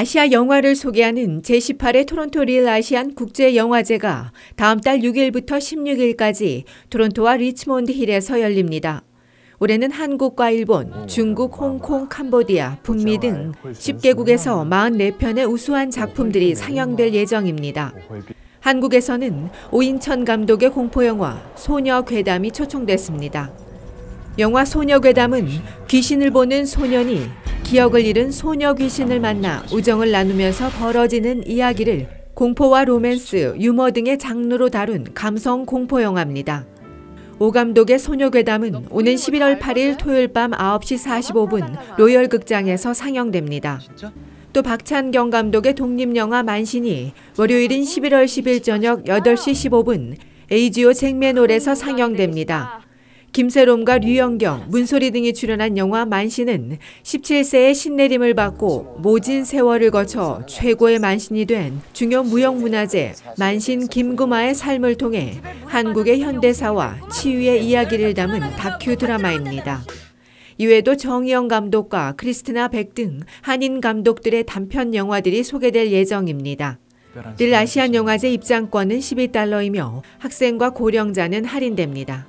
아시아 영화를 소개하는 제18회 토론토 릴 아시안 국제 영화제가 다음 달 6일부터 16일까지 토론토와 리치몬드 힐에서 열립니다. 올해는 한국과 일본, 중국, 홍콩, 캄보디아, 북미 등 10개국에서 44편의 우수한 작품들이 상영될 예정입니다. 한국에서는 오인천 감독의 공포영화 소녀 괴담이 초청됐습니다. 영화 소녀 괴담은 귀신을 보는 소년이 기억을 잃은 소녀 귀신을 만나 우정을 나누면서 벌어지는 이야기를 공포와 로맨스, 유머 등의 장르로 다룬 감성 공포 영화입니다. 오 감독의 소녀괴담은 오는 11월 8일 토요일 밤 9시 45분 로열 극장에서 상영됩니다. 또 박찬경 감독의 독립영화 만신이 월요일인 11월 10일 저녁 8시 15분 에이지오 쟁매놀에서 상영됩니다. 김세롬과 류영경, 문소리 등이 출연한 영화 만신은 17세의 신내림을 받고 모진 세월을 거쳐 최고의 만신이 된 중요 무형문화재 만신 김구마의 삶을 통해 한국의 현대사와 치유의 이야기를 담은 다큐 드라마입니다. 이외에도 정희영 감독과 크리스티나 백 등 한인 감독들의 단편 영화들이 소개될 예정입니다. 늘 아시안 영화제 입장권은 12달러이며 학생과 고령자는 할인됩니다.